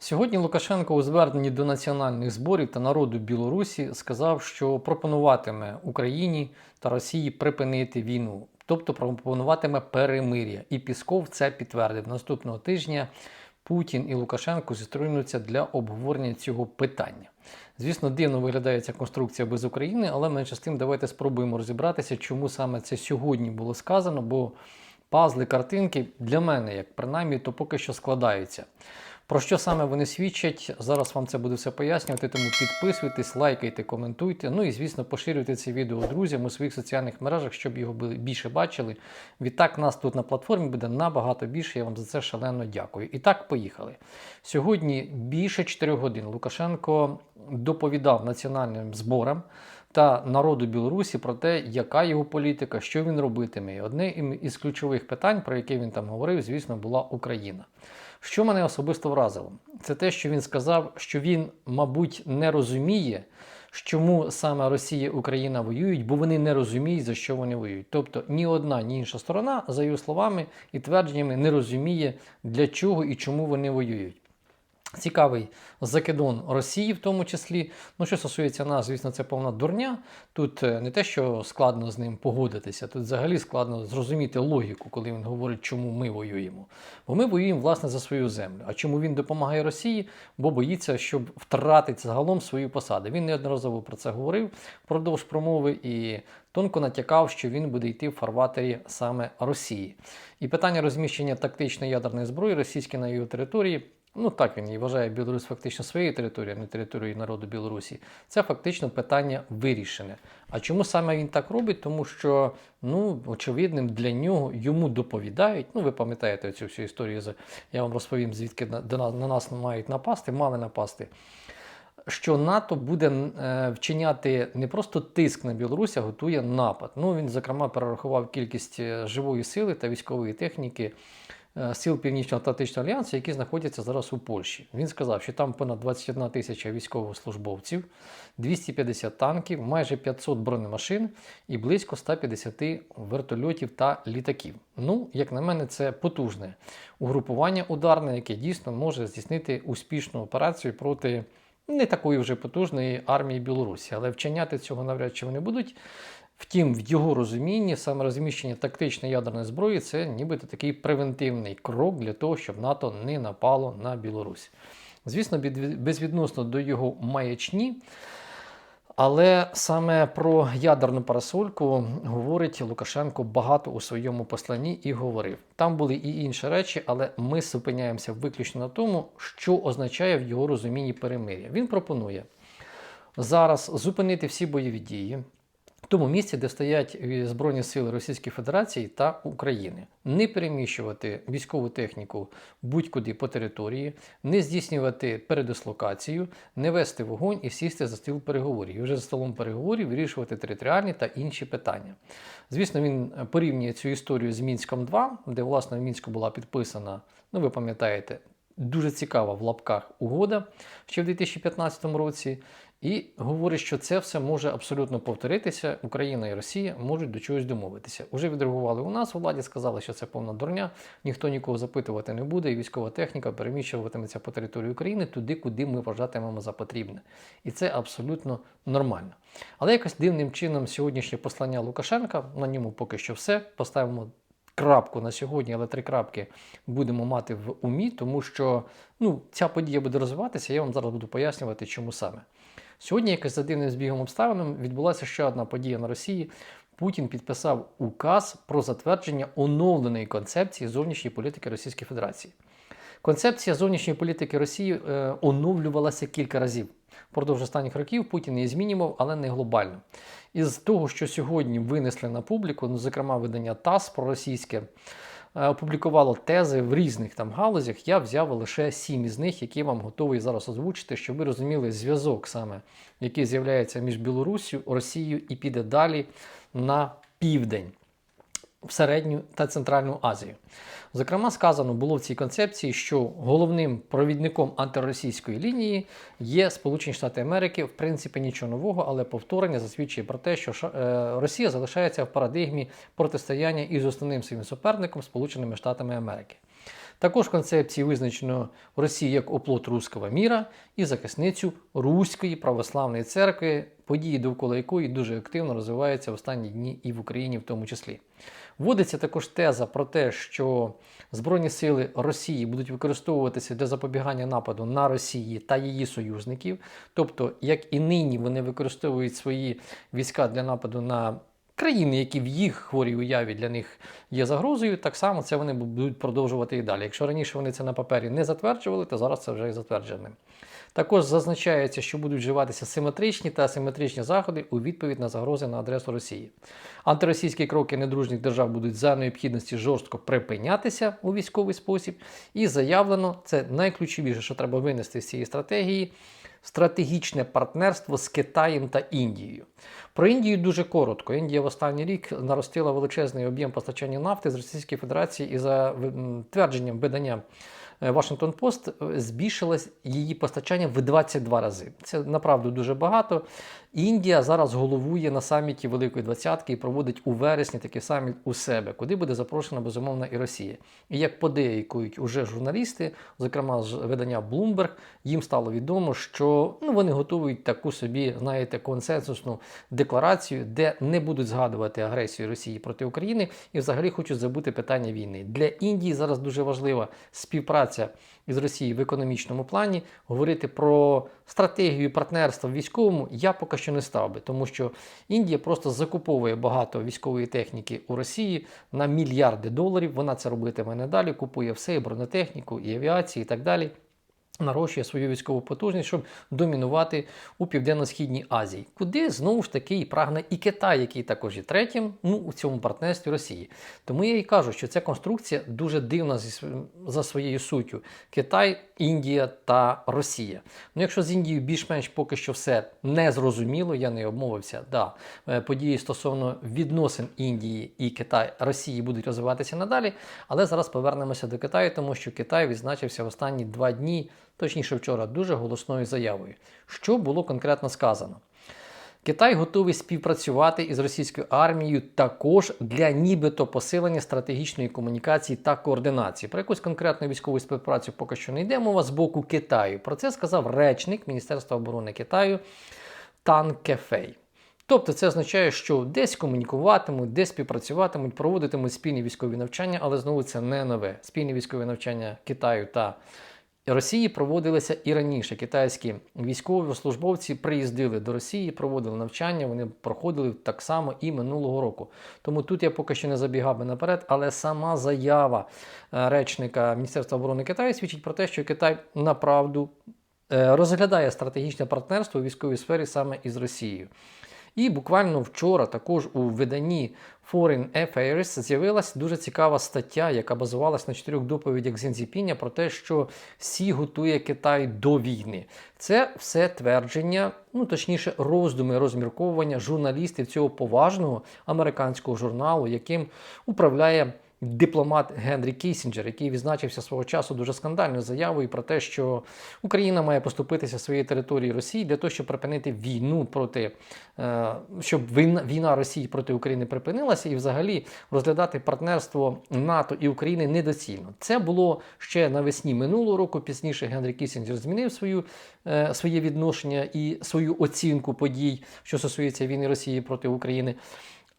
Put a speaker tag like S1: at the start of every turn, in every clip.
S1: Сьогодні Лукашенко у зверненні до національних зборів та народу Білорусі сказав, що пропонуватиме Україні та Росії припинити війну, тобто пропонуватиме перемир'я. І Пісков це підтвердив. Наступного тижня Путін і Лукашенко зустрінуться для обговорення цього питання. Звісно, дивно виглядає ця конструкція без України, але менше з тим давайте спробуємо розібратися, чому саме це сьогодні було сказано, бо пазли, картинки для мене, як принаймні, то поки що складаються. Про що саме вони свідчать? Зараз вам це буду все пояснювати, тому підписуйтесь, лайкайте, коментуйте. Ну і звісно, поширюйте це відео друзям у своїх соціальних мережах, щоб його більше бачили. Відтак нас тут на платформі буде набагато більше. Я вам за це шалено дякую. І так, поїхали. Сьогодні більше 4 годин Лукашенко доповідав національним зборам та народу Білорусі про те, яка його політика, що він робитиме. І одне із ключових питань, про яке він там говорив, звісно, була Україна. Що мене особисто вразило, це те, що він сказав, що він, мабуть, не розуміє, чому саме Росія і Україна воюють, бо вони не розуміють, за що вони воюють. Тобто ні одна, ні інша сторона, за його словами і твердженнями, не розуміє, для чого і чому вони воюють. Цікавий закидон Росії, в тому числі. Ну, що стосується нас, звісно, це повна дурня. Тут е, не те, що складно з ним погодитися, тут взагалі складно зрозуміти логіку, коли він говорить, чому ми воюємо. Бо ми воюємо власне за свою землю. А чому він допомагає Росії? Бо боїться, щоб втратити загалом свої посади. Він неодноразово про це говорив впродовж промови і тонко натякав, що він буде йти в фарватері саме Росії. І питання розміщення тактичної ядерної зброї російської на його території. Ну так він і вважає Білорусь фактично своєю територією, а не територією народу Білорусі. Це фактично питання вирішене. А чому саме він так робить? Тому що, ну, очевидним для нього йому доповідають. Ну, ви пам'ятаєте цю всю історію. Я вам розповім, звідки на, на нас мають напасти, мали напасти. Що НАТО буде е, вчиняти не просто тиск на Білорусь, а готує напад. Ну він зокрема перерахував кількість е, живої сили та військової техніки сил Північно-Атлантичного альянсу, які знаходяться зараз у Польщі. Він сказав, що там понад 21 тисяча військовослужбовців, 250 танків, майже 500 бронемашин і близько 150 вертольотів та літаків. Ну, як на мене, це потужне угрупування ударне, яке дійсно може здійснити успішну операцію проти не такої вже потужної армії Білорусі, але вчиняти цього навряд чи вони будуть. Втім, в його розумінні саме розміщення тактичної ядерної зброї це нібито такий превентивний крок для того, щоб НАТО не напало на Білорусь. Звісно, безвідносно до його маячні. Але саме про ядерну парасольку говорить Лукашенко багато у своєму посланні і говорив. Там були і інші речі, але ми зупиняємося виключно на тому, що означає в його розумінні перемир'я. Він пропонує зараз зупинити всі бойові дії тому місці, де стоять е, Збройні сили Російської Федерації та України, не переміщувати військову техніку будь-куди по території, не здійснювати передислокацію, не вести вогонь і сісти за стіл переговорів. І вже за столом переговорів вирішувати територіальні та інші питання. Звісно, він е, порівнює цю історію з Мінськом 2, де власне в Мінську була підписана, ну ви пам'ятаєте, дуже цікава в лапках угода ще в 2015 році. І говорить, що це все може абсолютно повторитися. Україна і Росія можуть до чогось домовитися. Уже відреагували у нас владі, сказали, що це повна дурня, ніхто нікого запитувати не буде, і військова техніка переміщуватиметься по території України туди, куди ми вважатимемо за потрібне. І це абсолютно нормально. Але якось дивним чином сьогоднішнє послання Лукашенка, на ньому поки що все. Поставимо крапку на сьогодні, але три крапки будемо мати в умі, тому що ну, ця подія буде розвиватися. Я вам зараз буду пояснювати, чому саме. Сьогодні, якось за дивним збігом обставин, відбулася ще одна подія на Росії. Путін підписав указ про затвердження оновленої концепції зовнішньої політики Російської Федерації. Концепція зовнішньої політики Росії е, оновлювалася кілька разів. Впродовж останніх років Путін її змінював, але не глобально. Із того, що сьогодні винесли на публіку, ну, зокрема, видання ТАСС проросійське, е, опублікувало тези в різних там галузях. Я взяв лише сім із них, які вам готовий зараз озвучити, щоб ви розуміли зв'язок саме, який з'являється між Білоруссю, Росією і піде далі на південь в середню та центральну Азію. Зокрема, сказано було в цій концепції, що головним провідником антиросійської лінії є Сполучені Штати Америки. В принципі, нічого нового, але повторення засвідчує про те, що е, Росія залишається в парадигмі протистояння із основним своїм суперником Сполученими Штатами Америки. Також в концепції визначено Росію як оплот руського міра і захисницю Руської православної церкви, події довкола якої дуже активно розвиваються в останні дні і в Україні в тому числі. Вводиться також теза про те, що Збройні сили Росії будуть використовуватися для запобігання нападу на Росії та її союзників. Тобто, як і нині вони використовують свої війська для нападу на країни, які в їх хворій уяві для них є загрозою, так само це вони будуть продовжувати і далі. Якщо раніше вони це на папері не затверджували, то зараз це вже і затверджене. Також зазначається, що будуть вживатися симетричні та асиметричні заходи у відповідь на загрози на адресу Росії. Антиросійські кроки недружніх держав будуть за необхідності жорстко припинятися у військовий спосіб. І заявлено, це найключовіше, що треба винести з цієї стратегії. Стратегічне партнерство з Китаєм та Індією. Про Індію дуже коротко. Індія в останній рік наростила величезний об'єм постачання нафти з Російської Федерації і за твердженням видання Washington Post е, збільшилось її постачання в 22 рази. Це направду дуже багато. Індія зараз головує на саміті Великої Двадцятки і проводить у вересні такий саміт у себе, куди буде запрошена безумовно і Росія. І як подейкують уже журналісти, зокрема з видання Bloomberg, їм стало відомо, що ну, вони готують таку собі, знаєте, консенсусну декларацію, де не будуть згадувати агресію Росії проти України і взагалі хочуть забути питання війни. Для Індії зараз дуже важлива співпраця із Росії в економічному плані. Говорити про стратегію партнерства в військовому я поки що не став би, тому що Індія просто закуповує багато військової техніки у Росії на мільярди доларів. Вона це робитиме надалі, купує все, і бронетехніку, і авіацію, і так далі нарощує свою військову потужність, щоб домінувати у Південно-Східній Азії, куди знову ж таки і прагне і Китай, який також є третім ну, у цьому партнерстві Росії. Тому я і кажу, що ця конструкція дуже дивна за своєю суттю: Китай, Індія та Росія. Ну, якщо з Індією більш-менш поки що все не зрозуміло, я не обмовився. Да, е, події стосовно відносин Індії і Китай Росії будуть розвиватися надалі, але зараз повернемося до Китаю, тому що Китай відзначився в останні два дні точніше вчора, дуже голосною заявою. Що було конкретно сказано? Китай готовий співпрацювати із російською армією також для нібито посилення стратегічної комунікації та координації. Про якусь конкретну військову співпрацю поки що не йде мова з боку Китаю. Про це сказав речник Міністерства оборони Китаю Тан Кефей. Тобто це означає, що десь комунікуватимуть, десь співпрацюватимуть, проводитимуть спільні військові навчання, але знову це не нове. Спільні військові навчання Китаю та Росії проводилися і раніше. Китайські військові службовці приїздили до Росії, проводили навчання, вони проходили так само і минулого року. Тому тут я поки що не забігав би наперед, але сама заява е, речника Міністерства оборони Китаю свідчить про те, що Китай направду е, розглядає стратегічне партнерство у військовій сфері саме із Росією. І буквально вчора також у виданні Foreign Affairs з'явилася дуже цікава стаття, яка базувалась на чотирьох доповідях Зінзіпіня про те, що Сі готує Китай до війни. Це все твердження, ну точніше, роздуми, розмірковування журналістів цього поважного американського журналу, яким управляє дипломат Генрі Кісінджер, який відзначився свого часу дуже скандальною заявою про те, що Україна має поступитися своєї території Росії для того, щоб припинити війну проти е, щоб війна Росії проти України припинилася, і взагалі розглядати партнерство НАТО і України недоцільно. Це було ще навесні минулого року. Пізніше Генрі Кісінджер змінив свою, е, своє відношення і свою оцінку подій, що стосується війни Росії проти України.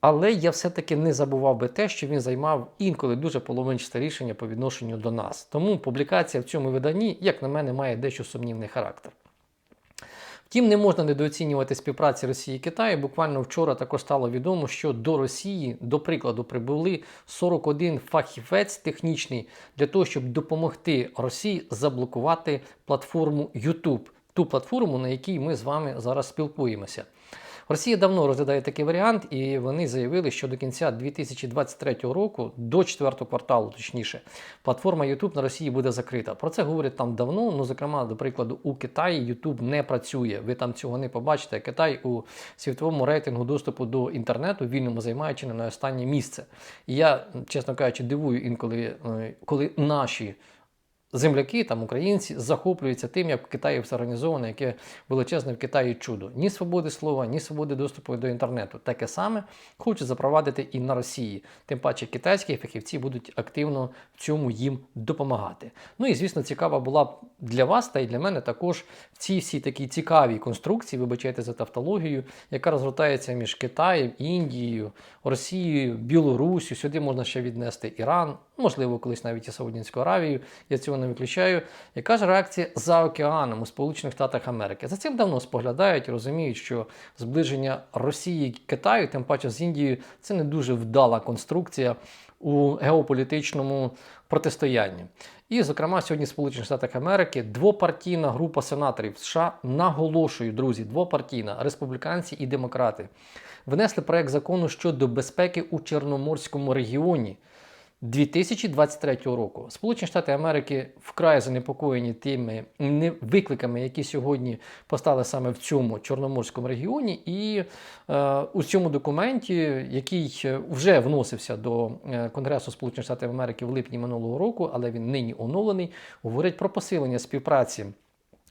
S1: Але я все-таки не забував би те, що він займав інколи дуже половинчасте рішення по відношенню до нас. Тому публікація в цьому виданні, як на мене, має дещо сумнівний характер. Втім, не можна недооцінювати співпраці Росії і Китаю. Буквально вчора також стало відомо, що до Росії, до прикладу, прибули 41 фахівець технічний для того, щоб допомогти Росії заблокувати платформу YouTube, ту платформу, на якій ми з вами зараз спілкуємося. Росія давно розглядає такий варіант, і вони заявили, що до кінця 2023 року, до четвертого кварталу, точніше, платформа YouTube на Росії буде закрита. Про це говорять там давно. Ну, зокрема, до прикладу, у Китаї YouTube не працює. Ви там цього не побачите. Китай у світовому рейтингу доступу до інтернету вільному займає чи не на останнє місце. І я, чесно кажучи, дивую інколи, е, коли наші земляки, там українці захоплюються тим, як в Китаї все організовано, яке величезне в Китаї чудо. Ні свободи слова, ні свободи доступу до інтернету. Таке саме хочуть запровадити і на Росії. Тим паче китайські фахівці будуть активно в цьому їм допомагати. Ну і звісно, цікава була б для вас та й для мене також в цій всій такій цікавій конструкції, вибачайте за тавтологію, яка розгортається між Китаєм, Індією, Росією, Білоруссю. Сюди можна ще віднести Іран, можливо, колись навіть і Саудівську Аравію. Я цього не виключаю. Яка ж реакція за океаном у Сполучених Штатах Америки? За цим давно споглядають розуміють, що зближення Росії і Китаю, тим паче з Індією, це не дуже вдала конструкція у геополітичному протистоянні. І, зокрема, сьогодні в Сполучених Штатах Америки двопартійна група сенаторів США наголошую, друзі, двопартійна республіканці і демократи внесли проект закону щодо безпеки у Чорноморському регіоні. 2023 року Сполучені Штати Америки вкрай занепокоєні тими викликами, які сьогодні постали саме в цьому чорноморському регіоні, і е, у цьому документі, який вже вносився до е, Конгресу Сполучених Штатів Америки в липні минулого року, але він нині оновлений, говорить про посилення співпраці.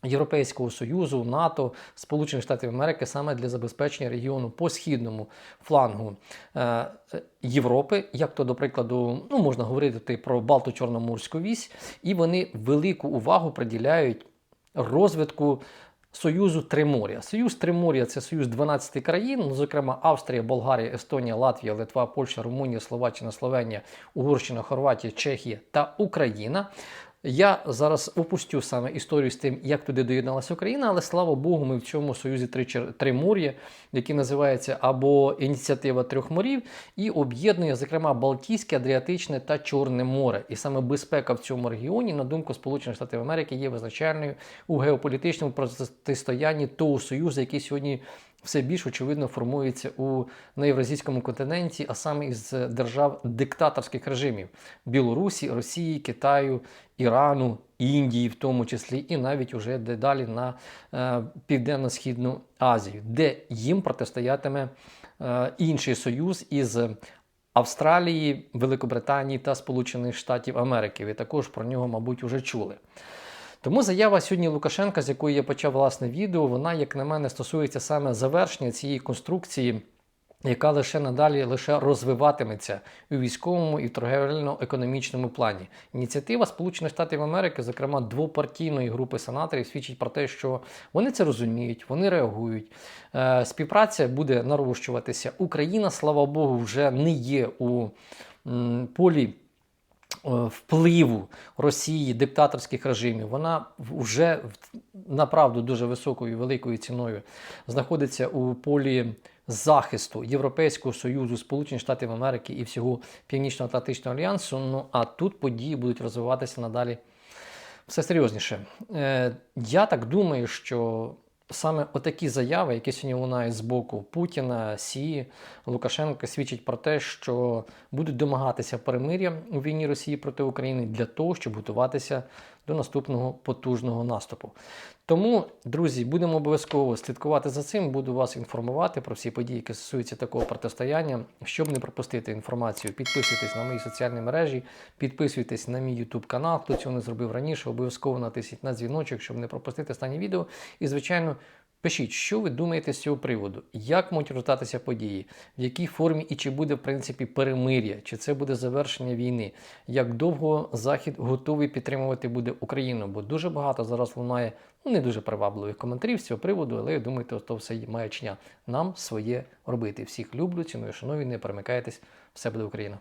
S1: Європейського союзу, НАТО, Сполучених Штатів Америки саме для забезпечення регіону по східному флангу е, Європи, як то, до прикладу, ну можна говорити про Балто-Чорноморську вісь, і вони велику увагу приділяють розвитку. Союзу Тримор'я. Союз Тримор'я це союз 12 країн, ну, зокрема Австрія, Болгарія, Естонія, Латвія, Литва, Польща, Румунія, Словаччина, Словенія, Угорщина, Хорватія, Чехія та Україна. Я зараз опустю саме історію з тим, як туди доєдналася Україна, але слава Богу, ми в цьому союзі три, чер- Тримор'я, який називається або Ініціатива трьох морів, і об'єднує, зокрема, Балтійське, Адріатичне та Чорне море. І саме безпека в цьому регіоні, на думку Сполучених Штатів Америки, є визначальною у геополітичному протистоянні того союзу, який сьогодні все більш очевидно формується у на євразійському континенті, а саме із держав диктаторських режимів Білорусі, Росії, Китаю, Ірану, Індії, в тому числі, і навіть уже дедалі на е, Південно-Східну Азію, де їм протистоятиме е, інший союз із Австралії, Великобританії та Сполучених Штатів Америки. Ви також про нього, мабуть, уже чули. Тому заява сьогодні Лукашенка, з якої я почав власне відео, вона, як на мене, стосується саме завершення цієї конструкції, яка лише надалі лише розвиватиметься у військовому і торгівельно-економічному плані. Ініціатива Сполучених Штатів Америки, зокрема двопартійної групи сенаторів, свідчить про те, що вони це розуміють, вони реагують. Е, співпраця буде нарощуватися. Україна, слава Богу, вже не є у полі е, впливу Росії, диктаторських режимів, вона вже направду дуже високою і великою ціною знаходиться у полі захисту Європейського Союзу, Сполучених Штатів Америки і всього Північно-Атлантичного альянсу. Ну а тут події будуть розвиватися надалі все серйозніше. Е, я так думаю, що саме отакі заяви, які сьогодні лунають з боку Путіна, Сі, Лукашенка, свідчать про те, що будуть домагатися перемир'я у війні Росії проти України для того, щоб готуватися до наступного потужного наступу. Тому, друзі, будемо обов'язково слідкувати за цим. Буду вас інформувати про всі події, які стосуються такого протистояння. Щоб не пропустити інформацію, підписуйтесь на мої соціальні мережі, підписуйтесь на мій YouTube канал. Хто цього не зробив раніше, обов'язково натисніть на дзвіночок, щоб не пропустити останні відео. І, звичайно, Пишіть, що ви думаєте з цього приводу, як можуть розвитатися події, в якій формі і чи буде в принципі перемир'я, чи це буде завершення війни, як довго Захід готовий підтримувати буде Україну? Бо дуже багато зараз лунає ну, не дуже привабливих коментарів з цього приводу, але я думаю, то, все маячня. Нам своє робити. Всіх люблю, ціную, шановні, не перемикайтесь, все буде Україна.